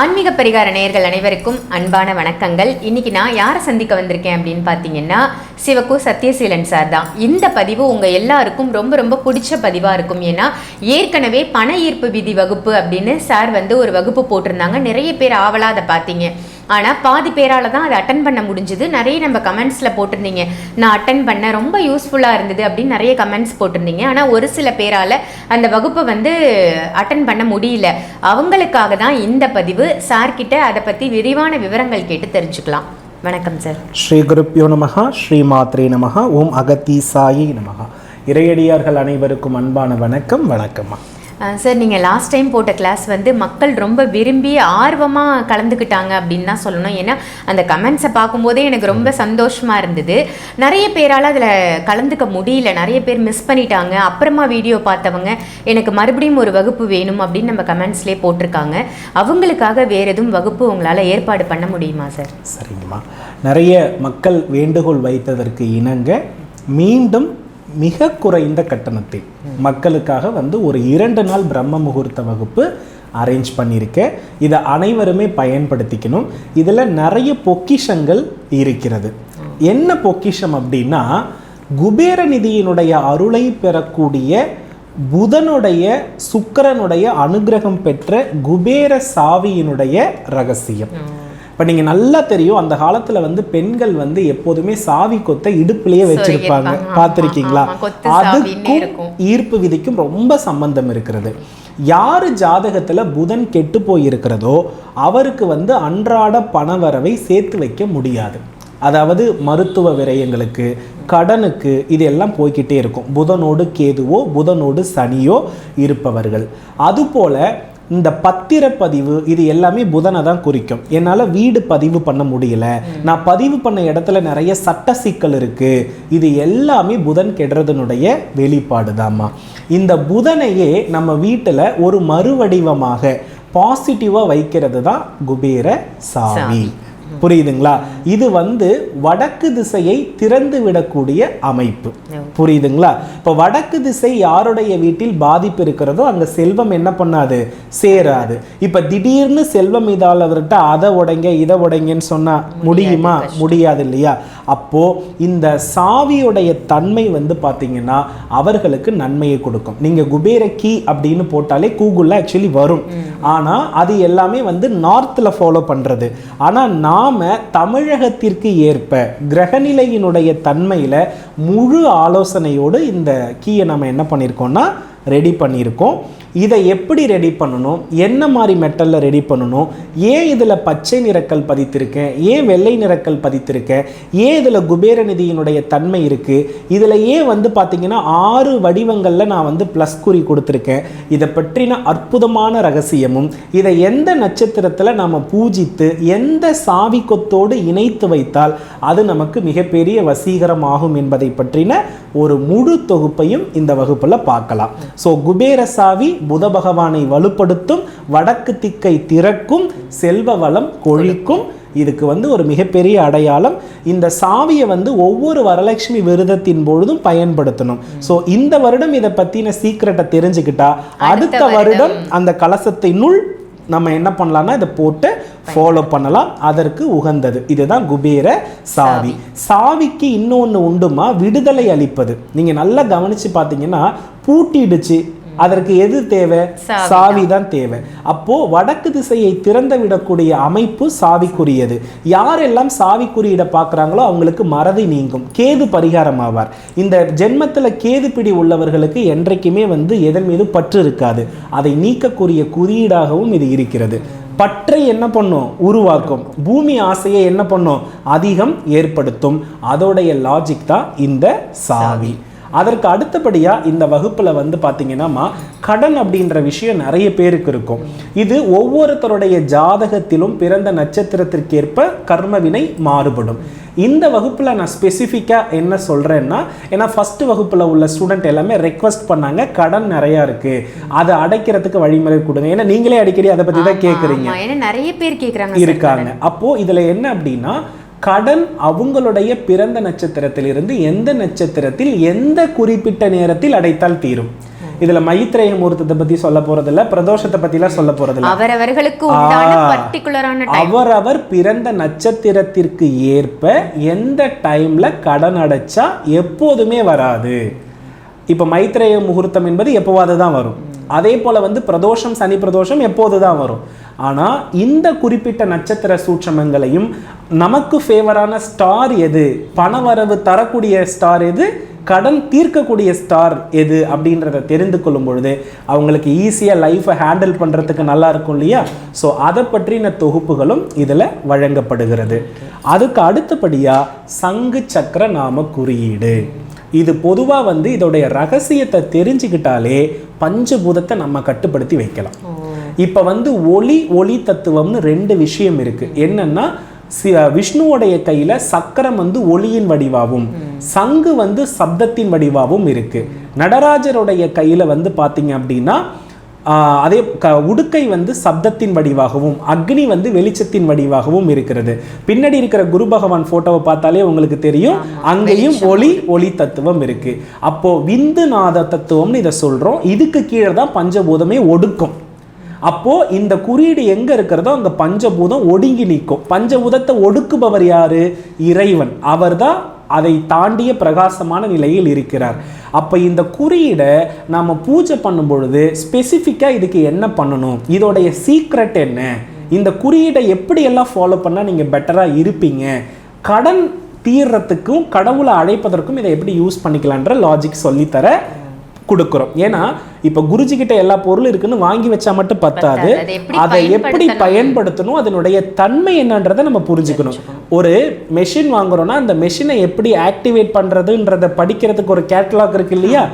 ஆன்மீக பரிகார நேயர்கள் அனைவருக்கும் அன்பான வணக்கங்கள். இன்னைக்கு நான் யாரை சந்திக்க வந்திருக்கேன் அப்படின்னு பார்த்தீங்கன்னா சிவக்கு சத்யசீலன் சார் தான். இந்த பதிவு உங்கள் எல்லாருக்கும் ரொம்ப ரொம்ப பிடிச்ச பதிவாக இருக்கும். ஏன்னா ஏற்கனவே பண ஈர்ப்பு விதி வகுப்பு அப்படின்னு சார் வந்து ஒரு வகுப்பு போட்டிருந்தாங்க. நிறைய பேர் ஆவலாக அதை பார்த்தீங்க ஆனால் பாதி பேரால் தான் அதை அட்டன் பண்ண முடிஞ்சுது. நிறைய நம்ம கமெண்ட்ஸில் போட்டிருந்தீங்க. நான் அட்டன் பண்ண ரொம்ப யூஸ்ஃபுல்லாக இருந்தது அப்படின்னு நிறைய கமெண்ட்ஸ் போட்டிருந்தீங்க. ஆனால் ஒரு சில பேரால் அந்த வகுப்பை வந்து அட்டன் பண்ண முடியல. அவங்களுக்காக தான் இந்த பதிவு. சார்கிட்ட அதை பற்றி விரிவான விவரங்கள் கேட்டு தெரிஞ்சுக்கலாம். வணக்கம் சார் ஸ்ரீ குருப்பியோ நமகா ஸ்ரீ மாத்ரே நமகா ஓம் அகத்தீசாயி நமகா இறையடியார்கள் அனைவருக்கும் அன்பான வணக்கம் வணக்கம்மா. சார் நீங்கள் லாஸ்ட் டைம் போட்ட கிளாஸ் வந்து மக்கள் ரொம்ப விரும்பி ஆர்வமாக கலந்துக்கிட்டாங்க அப்படின்னு தான் சொல்லணும். ஏன்னா அந்த கமெண்ட்ஸை பார்க்கும்போதே எனக்கு ரொம்ப சந்தோஷமாக இருந்தது. நிறைய பேரால் அதில் கலந்துக்க முடியல. நிறைய பேர் மிஸ் பண்ணிட்டாங்க. அப்புறமா வீடியோ பார்த்தவங்க எனக்கு மறுபடியும் ஒரு வகுப்பு வேணும் அப்படின்னு நம்ம கமெண்ட்ஸ்லேயே போட்டிருக்காங்க. அவங்களுக்காக வேறு எதுவும் வகுப்பு உங்களால் ஏற்பாடு பண்ண முடியுமா சார்? சரிங்கம்மா. நிறைய மக்கள் வேண்டுகோள் வைத்ததற்கு இணங்க மீண்டும் மிக குறைந்த கட்டணத்தில் மக்களுக்காக வந்து ஒரு இரண்டு நாள் பிரம்ம முகூர்த்த வகுப்பு அரேஞ்ச் பண்ணியிருக்கேன் இதை அனைவருமே பயன்படுத்திக்கணும். இதில் நிறைய பொக்கிஷங்கள் இருக்கிறது. என்ன பொக்கிஷம் அப்படின்னா குபேர நிதியினுடைய அருளை பெறக்கூடிய புதனுடைய சுக்கிரனுடைய அனுகிரகம் பெற்ற குபேர சாவியினுடைய ரகசியம். இப்போ நீங்கள் நல்லா தெரியும் அந்த காலத்தில் வந்து பெண்கள் வந்து எப்போதுமே சாவி கொத்தை இடுப்புலயே வச்சிருப்பாங்க. பார்த்துருக்கீங்களா அதுக்கும். ஈர்ப்பு விதிக்கும் ரொம்ப சம்பந்தம் இருக்கிறது. யார் ஜாதகத்துல புதன் கெட்டு போயிருக்கிறதோ அவருக்கு வந்து அன்றாட பணவரவை சேர்த்து வைக்க முடியாது. அதாவது மருத்துவ விரயங்களுக்கு கடனுக்கு இது எல்லாம் போய்க்கிட்டே இருக்கும். புதனோடு கேதுவோ புதனோடு சனியோ இருப்பவர்கள். அதுபோல இந்த பத்திரப்பதிவு இது எல்லாமே புதனை தான் குறிக்கும். என்னால் வீடு பதிவு பண்ண முடியல. நான் பதிவு பண்ண இடத்துல நிறைய சட்ட சிக்கல் இருக்குது இது எல்லாமே புதன் கெடுறதுனுடைய வெளிப்பாடு இந்த புதனையே நம்ம வீட்டில் ஒரு மறுவடிவமாக பாசிட்டிவாக வைக்கிறது தான் குபேர சாமி புரியுதுங்களா? இது வந்து வடக்கு திசையை திறந்து விடக்கூடிய அமைப்பு. புரியுதுங்களா? இப்போ வடக்கு திசை யாருடைய வீட்டில் பாதிப்பு இருக்கிறதோ அங்க செல்வம் என்ன பண்ணாது? சேராது. இப்ப திடீர்னு செல்வம் இதாளவர்கிட்ட அதை உடைங்க இதை உடைங்கன்னு சொன்னா முடியுமா? முடியாது இல்லையா? அப்போது இந்த சாவியுடைய தன்மை வந்து பார்த்தீங்கன்னா அவர்களுக்கு நன்மையை கொடுக்கும். நீங்கள் குபேர கீ அப்படின்னு போட்டாலே கூகுளில் ஆக்சுவலி வரும். ஆனால் அது எல்லாமே வந்து நார்த்தில் ஃபாலோ பண்ணுறது ஆனால் நாம் தமிழகத்திற்கு ஏற்ப கிரகநிலையினுடைய தன்மையில் முழு ஆலோசனையோடு இந்த கீயை நம்ம என்ன பண்ணியிருக்கோம்னா ரெடி பண்ணியிருக்கோம் இதை எப்படி ரெடி பண்ணணும்? என்ன மாதிரி மெட்டலில் ரெடி பண்ணணும்? ஏன் இதில் பச்சை நிறக்கல் பதித்திருக்கேன் ஏன் வெள்ளை நிறக்கல் பதித்திருக்கேன் ஏன் இதில் குபேர நிதியினுடைய தன்மை இருக்குது இதில் ஏன் வந்து பார்த்திங்கன்னா ஆறு வடிவங்களில் நான் வந்து ப்ளஸ் குறி கொடுத்துருக்கேன். இதை பற்றின அற்புதமான ரகசியமும் இதை எந்த நட்சத்திரத்தில் நாம் பூஜித்து எந்த சாவி கொத்தோடு இணைத்து வைத்தால் அது நமக்கு மிகப்பெரிய வசீகரமாகும் என்பதை பற்றின ஒரு முழு தொகுப்பையும் இந்த வகுப்பில் பார்க்கலாம். ஸோ குபேர சாவி புத பகவானை வலுப்படுத்தும் வடக்கு திக்கை திறக்கும் செல்வ வளம் கொழிக்கும். இதுக்கு வந்து ஒரு மிகப்பெரிய அடையாளம். இந்த சாவியை வந்து ஒவ்வொரு வரலட்சுமி விரதத்தின் பொழுதும் பயன்படுத்தணும். ஸோ இந்த வருடம் இதை பற்றின சீக்கிரட்டை தெரிஞ்சுக்கிட்டா அடுத்த வருடம் அந்த கலசத்தினுள் நம்ம என்ன பண்ணலாம்னா இதை போட்டு ஃபாலோ பண்ணலாம். அதற்கு உகந்தது. இதுதான் குபேர சாவி. சாவிக்கு இன்னொன்று உண்டுமா? விடுதலை அளிப்பது. நீங்க நல்லா கவனிச்சு பார்த்தீங்கன்னா பூட்டிடுச்சு. அதற்கு எது தேவை? சாவி. தான் தேவை. அப்போ வடக்கு திசையை திறந்து விடக்கூடிய அமைப்பு சாவிக்குரியது. யாரெல்லாம் சாவிக்குறியிட பார்க்குறாங்களோ அவங்களுக்கு மறதி நீங்கும். கேது பரிகாரம் ஆவார் இந்த ஜென்மத்தில் கேது பிடி உள்ளவர்களுக்கு என்றைக்குமே வந்து எதன் மீது பற்று இருக்காது. அதை நீக்கக்கூடிய குறியீடாகவும் இது இருக்கிறது. பற்றை என்ன பண்ணும்? உருவாக்கும். பூமி ஆசையை என்ன பண்ணும்? அதிகம் ஏற்படுத்தும். அதோடைய லாஜிக் தான் இந்த சாவி. அதற்கு அடுத்தபடியா இந்த வகுப்புல வந்து பாத்தீங்கன்னா கடன் அப்படின்ற விஷயம் நிறைய பேருக்கு இருக்கும். இது ஒவ்வொருத்தருடைய ஜாதகத்திலும் பிறந்த நட்சத்திரத்திற்கேற்ப கர்மவினை மாறுபடும். இந்த வகுப்புல நான் ஸ்பெசிஃபிக்கா என்ன சொல்றேன்னா ஏன்னா ஃபர்ஸ்ட் வகுப்புல உள்ள ஸ்டூடெண்ட் எல்லாமே ரெக்வஸ்ட் பண்ணாங்க கடன் நிறைய இருக்கு. அதை அடைக்கிறதுக்கு வழிமுறை கொடுங்க. ஏன்னா நீங்களே அடிக்கடி அதை பத்தி தான் ஏன்னா நிறைய பேர் கேக்குறாங்க இருக்காங்க. அப்போ இதுல என்ன அப்படின்னா கடன் அவங்களுடைய பிறந்த நட்சத்திரத்திலிருந்து எந்த நட்சத்திரத்தில் எந்த குறிப்பிட்ட நேரத்தில் அடைத்தால் தீரும்? இதுல மைத்ரேய முகூர்த்தத்தை பத்தி சொல்ல போறதில்ல பிரதோஷத்தை பத்திலாம் சொல்ல போறதில்ல. அவரவர்களுக்கு அவரவர் பிறந்த நட்சத்திரத்திற்கு ஏற்ப எந்த டைம்ல கடன் அடைச்சா எப்போதுமே வராது. இப்போ மைத்ரேய முகூர்த்தம் என்பது எப்போவாது தான் வரும்? அதே போல வந்து பிரதோஷம் சனி பிரதோஷம் எப்போது தான் வரும்? ஆனால் இந்த குறிப்பிட்ட நட்சத்திர சூட்சமங்களையும் நமக்கு ஃபேவரான ஸ்டார் எது? பணவரவு தரக்கூடிய ஸ்டார் எது? கடன் தீர்க்கக்கூடிய ஸ்டார் எது? அப்படின்றத தெரிந்து கொள்ளும் பொழுது அவங்களுக்கு ஈஸியாக லைஃப்பை ஹேண்டில் பண்ணுறதுக்கு நல்லா இருக்கும் இல்லையா? ஸோ அதை பற்றின தொகுப்புகளும் இதில் வழங்கப்படுகிறது. அதுக்கு அடுத்தபடியாக சங்கு சக்கர நாம குறியீடு. இது பொதுவாக வந்து இதோடைய ரகசியத்தை தெரிஞ்சுக்கிட்டாலே பஞ்சபூதத்தை நம்ம கட்டுப்படுத்தி வைக்கலாம். இப்போ வந்து ஒளி ஒளி தத்துவம்னு ரெண்டு விஷயம் இருக்கு. என்னன்னா விஷ்ணுவோடைய கையில சக்கரம் வந்து ஒளியின் வடிவாகவும் சங்கு வந்து சப்தத்தின் வடிவாகவும் இருக்கு. நடராஜருடைய கையில வந்து பாத்தீங்க அப்படின்னா அதே க உடுக்கை வந்து சப்தத்தின் வடிவாகவும் அக்னி வந்து வெளிச்சத்தின் வடிவாகவும் இருக்கிறது. பின்னாடி இருக்கிற குரு பகவான் போட்டோவை பார்த்தாலே உங்களுக்கு தெரியும் அங்கேயும் ஒளி ஒளி தத்துவம் இருக்கு. அப்போ விந்து நாத தத்துவம்னு இதை சொல்றோம். இதுக்கு கீழே தான் பஞ்சபூதமே ஒடுக்கும். அப்போ இந்த குறியீடு எங்க இருக்கிறதோ அங்க பஞ்சபூதம் ஒடுங்கி நிற்கும். பஞ்சபூதத்தை ஒடுக்குபவர் யாரு? இறைவன். அவர்தான் அதை தாண்டிய பிரகாசமான நிலையில் இருக்கிறார். அப்ப இந்த குறியீடை நாம பூஜை பண்ணும் பொழுது ஸ்பெசிஃபிக்காக இதுக்கு என்ன பண்ணணும்? இதோடைய சீக்ரெட் என்ன? இந்த குறியீடை எப்படியெல்லாம் ஃபாலோ பண்ணா நீங்க பெட்டரா இருப்பீங்க? கடன் தீர்றதுக்கும் கடவுளை அழைப்பதற்கும் இதை எப்படி யூஸ் பண்ணிக்கலான்ற லாஜிக் சொல்லித்தர கொடுக்குறோம். ஏன்னா இப்போ குருஜி கிட்ட எல்லா பொருளும் இருக்குன்னு வாங்கி வச்சா மட்டும் பத்தாது. அதை எப்படி பயன்படுத்தணும்? அதனுடைய தன்மை என்னன்றதை நம்ம புரிஞ்சுக்கணும். ஒரு மெஷின் வாங்குறோம்னா அந்த மெஷினை எப்படி ஆக்டிவேட் பண்றதுன்றத படிக்கிறதுக்கு ஒரு கேட்டலாக் இருக்கு இல்லையா?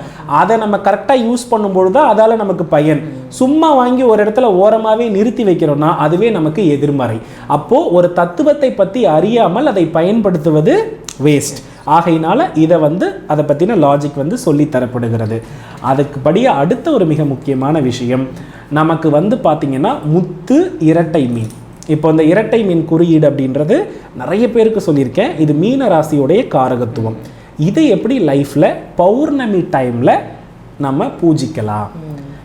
அதை நம்ம கரெக்டாக யூஸ் பண்ணும்பொழுது அதால நமக்கு பயன். சும்மா வாங்கி ஒரு இடத்துல ஓரமாவே நிறுத்தி வைக்கிறோம்னா அதுவே நமக்கு எதிர்மறை. அப்போ ஒரு தத்துவத்தை பத்தி அறியாமல் அதை பயன்படுத்துவது வேஸ்ட் ஆகையினால இதை வந்து அதை பற்றின லாஜிக் வந்து சொல்லி தரப்படுகிறது. அதுக்கு படியே அடுத்த ஒரு மிக முக்கியமான விஷயம். நமக்கு வந்து பார்த்திங்கன்னா முத்து இரட்டை மீன். இப்போ இந்த இரட்டை மீன் குறியீடு அப்படின்றது நிறைய பேருக்கு சொல்லியிருக்கேன். இது மீன ராசியுடைய காரகத்துவம். இதை எப்படி லைஃப்பில் பௌர்ணமி டைமில் நம்ம பூஜிக்கலாம்?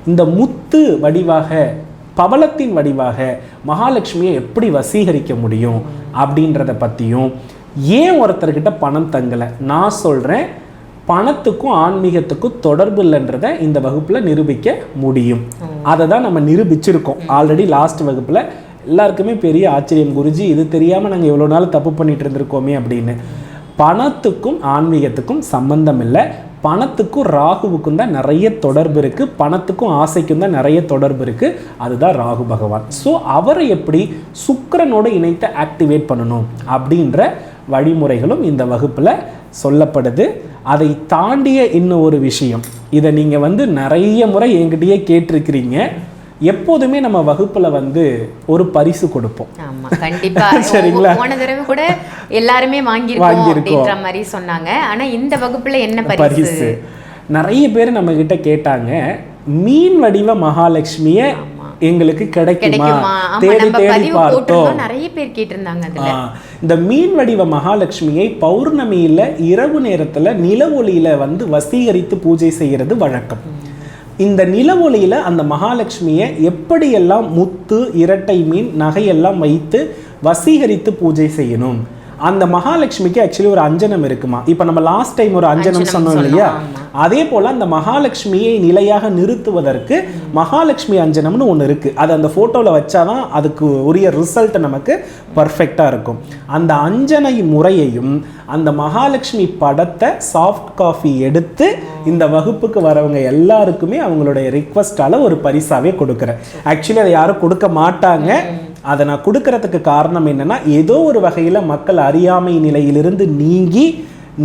இந்த முத்து வடிவாக பவளத்தின் வடிவாக மகாலட்சுமியை எப்படி வசீகரிக்க முடியும்? அப்படின்றத பற்றியும் ஏன் ஒருத்தர்கிட்ட பணம் தங்கலை? நான் சொல்கிறேன் பணத்துக்கும் ஆன்மீகத்துக்கும் தொடர்பு இல்லைன்றதை இந்த வகுப்பில் நிரூபிக்க முடியும். அதை தான் நம்ம நிரூபிச்சிருக்கோம். ஆல்ரெடி லாஸ்ட் வகுப்பில் எல்லாருக்குமே பெரிய ஆச்சரியம். குருஜி இது தெரியாமல் நாங்கள் இவ்வளோ நாள் தப்பு பண்ணிட்டு இருந்திருக்கோமே அப்படின்னு. பணத்துக்கும் ஆன்மீகத்துக்கும் சம்பந்தம் இல்லை. பணத்துக்கும் ராகுவுக்கும் தான் நிறைய தொடர்பு இருக்கு. பணத்துக்கும் ஆசைக்கும் தான் நிறைய தொடர்பு இருக்கு. அதுதான் ராகு பகவான். ஸோ அவரை எப்படி சுக்கிரனோட இணைத்து ஆக்டிவேட் பண்ணணும் அப்படின்ற வழிமுறைகளும் இந்த வகுப்புல சொல்லப்படுது. அதை தாண்டிய இன்னும் ஒரு விஷயம். இதை நீங்க வந்து நிறைய முறை என்கிட்டயே கேட்டிருக்கிறீங்க. எப்போதுமே நம்ம வகுப்புல வந்து ஒரு பரிசு கொடுப்போம். ஆமா கண்டிப்பா. சரிங்களா? போன தடவை கூட எல்லாருமே வாங்கியிருக்கோம். அப்படின்ற மாதிரி சொன்னாங்க. ஆனா இந்த வகுப்புல என்ன பரிசு? பரிசு. நிறைய பேர் நம்ம கிட்ட கேட்டாங்க. மீன் வடிவ மகாலட்சுமிய எங்களுக்கு கிடைக்குமா? தேடி தேடி பார்த்தோம். நிறைய பேர் கேட்டிருந்தாங்க இந்த மீன் வடிவ மகாலட்சுமியை பௌர்ணமியில இரவு நேரத்துல நில ஒளியில வந்து வசீகரித்து பூஜை செய்யறது வழக்கம். இந்த நில ஒளியில அந்த மகாலட்சுமியை எப்படியெல்லாம் முத்து இரட்டை மீன் நகையெல்லாம் வைத்து வசீகரித்து பூஜை செய்யணும்? அந்த மகாலட்சுமிக்கு ஆக்சுவலி ஒரு அஞ்சனம் இருக்குமா? இப்போ நம்ம லாஸ்ட் டைம் ஒரு அஞ்சனம் சொன்னோம் இல்லையா. அதே போல அந்த மகாலட்சுமியை நிலையாக நிறுத்துவதற்கு மகாலட்சுமி அஞ்சனம்னு ஒன்று இருக்கு. அது அந்த ஃபோட்டோவில் வச்சாதான் அதுக்கு உரிய ரிசல்ட் நமக்கு பர்ஃபெக்டாக இருக்கும். அந்த அஞ்சனை முறையையும் அந்த மகாலட்சுமி படத்தை சாஃப்ட் காஃபி எடுத்து இந்த வகுப்புக்கு வரவங்க எல்லாருக்குமே அவங்களுடைய ரிக்வஸ்டால ஒரு பரிசாவே கொடுக்குறேன். ஆக்சுவலி அதை யாரும் கொடுக்க மாட்டாங்க. அதை நான் கொடுக்கறதுக்கு காரணம் என்னன்னா ஏதோ ஒரு வகையில் மக்கள் அறியாமை நிலையிலிருந்து நீங்கி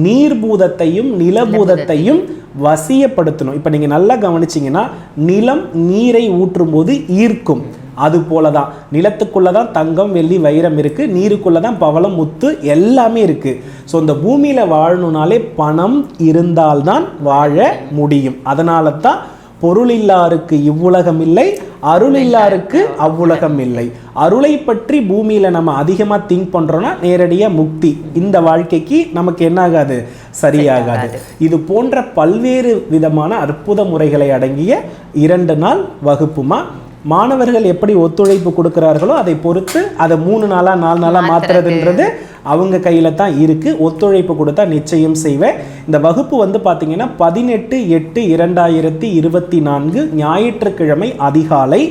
நீர்பூதத்தையும் நிலபூதத்தையும் வசியப்படுத்தணும். இப்போ நீங்கள் நல்லா கவனிச்சீங்கன்னா நிலம் நீரை ஊற்றும் போது ஈர்க்கும். அது போல தான் நிலத்துக்குள்ள தான் தங்கம் வெள்ளி வைரம் இருக்கு. நீருக்குள்ள தான் பவளம் முத்து எல்லாமே இருக்கு. ஸோ இந்த பூமியில வாழணும்னாலே பணம் இருந்தால்தான் வாழ முடியும். அதனால தான் பொருளில்லாருக்கு இவ்வுலகம் இல்லை அருளில்லாருக்கு அவ்வுலகம் இல்லை. அருளை பற்றி பூமியில நம்ம அதிகமா திங்க் பண்றோம்னா நேரடியா முக்தி. இந்த வாழ்க்கைக்கு நமக்கு என்ன ஆகாது சரியாகாது. இது போன்ற பல்வேறு விதமான அற்புத முறைகளை அடங்கிய இரண்டு நாள் வகுப்புமா? மாணவர்கள் எப்படி ஒத்துழைப்பு கொடுக்கிறார்களோ அதை பொறுத்து அதை மூணு நாளா நாலு நாளா மாத்துறதுன்றது அவங்க கையில தான் இருக்கு. ஒத்துழைப்பு கொடுத்தா நிச்சயம் செய்வேன். இந்த வகுப்பு வந்து பாத்தீங்கன்னா பதினெட்டு எட்டு இரண்டாயிரத்தி இருபத்தி நான்கு ஞாயிற்றுக்கிழமை அதிகாலை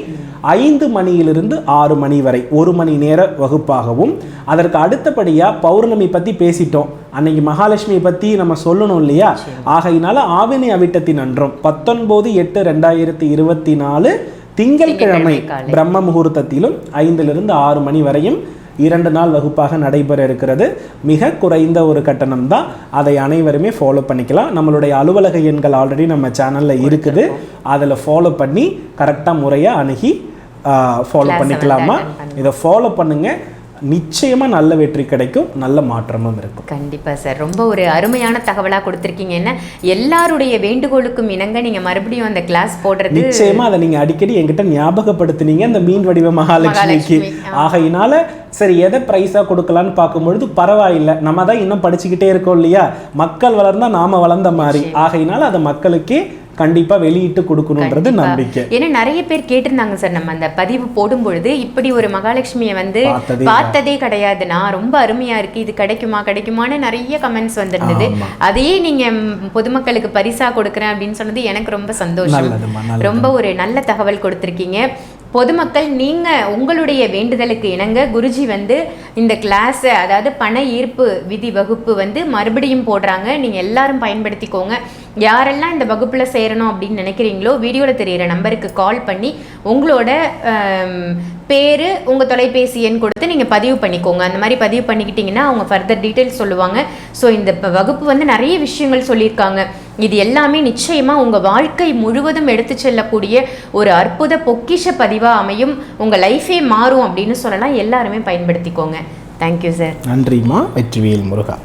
ஐந்து மணியிலிருந்து ஆறு மணி வரை ஒரு மணி நேர வகுப்பாகவும். அதற்கு அடுத்தபடியா பௌர்ணமி பத்தி பேசிட்டோம். அன்னைக்கு மகாலட்சுமி பத்தி நம்ம சொல்லணும் இல்லையா? ஆகையினால ஆவினி அவிட்டத்தின் அன்றம் பத்தொன்பது எட்டு ரெண்டாயிரத்தி இருபத்தி நாலு திங்கட்கிழமை. பிரம்ம முகூர்த்தத்திலும் ஐந்திலிருந்து ஆறு மணி வரையும் இரண்டு நாள் வகுப்பாக நடைபெற இருக்கிறது. மிக குறைந்த ஒரு கட்டணம் தான் அதை அனைவருமே ஃபாலோ பண்ணிக்கலாம். நம்மளுடைய அலுவலக எண்கள் ஆல்ரெடி நம்ம சேனல்ல இருக்குது. அதில் ஃபாலோ பண்ணி கரெக்டாக முறையாக அணுகி ஃபாலோ பண்ணிக்கலாமா? இதை ஃபாலோ பண்ணுங்க. நிச்சயமா நல்ல வெற்றி கிடைக்கும் நல்ல மாற்றமும் இருக்கும். கண்டிப்பா சார். ரொம்ப ஒரு அருமையான தகவலா கொடுத்துருக்கீங்க. என்ன? எல்லாருடைய வேண்டுகோளுக்கும் இணங்க நீங்க மறுபடியும் அந்த கிளாஸ் போடுறது நிச்சயமா அதை நீங்க அடிக்கடி என்கிட்ட ஞாபகப்படுத்துனீங்க. இந்த மீன் வடிவ மகாலட்சுமிக்கு. மகாலட்சுமி, ஆகையினால சரி எதை பிரைஸா கொடுக்கலான்னு பார்க்கும்பொழுது பரவாயில்லை. நம்ம தான் இன்னும் படிச்சுக்கிட்டே இருக்கோம் இல்லையா? மக்கள் வளர்ந்தா நாம வளர்ந்த மாதிரி. ஆகையினால அதை மக்களுக்கே கண்டிப்பா வெளியிட்டு கொடுக்கணுன்றது நம்பிக்கை. ஏன்னா நிறைய பேர் கேட்டிருந்தாங்க சார். நம்ம அந்த பதிவு போடும் பொழுது இப்படி ஒரு மகாலட்சுமியை வந்து பார்த்ததே பார்த்ததே கிடையாதுண்ணா ரொம்ப அருமையா இருக்கு. இது கிடைக்குமா கிடைக்குமான்னு நிறைய கமெண்ட்ஸ் வந்திருந்தது. அதையே நீங்க பொதுமக்களுக்கு பரிசா கொடுக்குறேன் அப்படின்னு சொன்னது எனக்கு ரொம்ப சந்தோஷம். ரொம்ப ஒரு நல்ல தகவல் கொடுத்துருக்கீங்க. பொதுமக்கள் நீங்கள் உங்களுடைய வேண்டுதலுக்கு இணங்க குருஜி வந்து இந்த கிளாஸை அதாவது பண ஈர்ப்பு விதி வகுப்பு வந்து மறுபடியும் போடுறாங்க. நீங்கள் எல்லாரும் பயன்படுத்திக்கோங்க. யாரெல்லாம் இந்த வகுப்பில் சேரணும் அப்படின்னு நினைக்கிறீங்களோ வீடியோவில் தெரியிற நம்பருக்கு கால் பண்ணி உங்களோட பேர் உங்கள் தொலைபேசி எண் கொடுத்து நீங்கள் பதிவு பண்ணிக்கோங்க. அந்த மாதிரி பதிவு பண்ணிக்கிட்டிங்கன்னா அவங்க ஃபர்தர் டீட்டெயில்ஸ் சொல்லுவாங்க. ஸோ இந்த வகுப்பு வந்து நிறைய விஷயங்கள் சொல்லியிருக்காங்க. இது எல்லாமே நிச்சயமா உங்கள் வாழ்க்கை முழுவதும் எடுத்து செல்லக்கூடிய ஒரு அற்புத பொக்கிஷ பதிவாக அமையும். உங்க லைஃபே மாறும் அப்படின்னு சொல்லலாம். எல்லாருமே பயன்படுத்திக்கோங்க. தேங்க்யூ சார் நன்றிமா வெற்றிவேல் முருகா.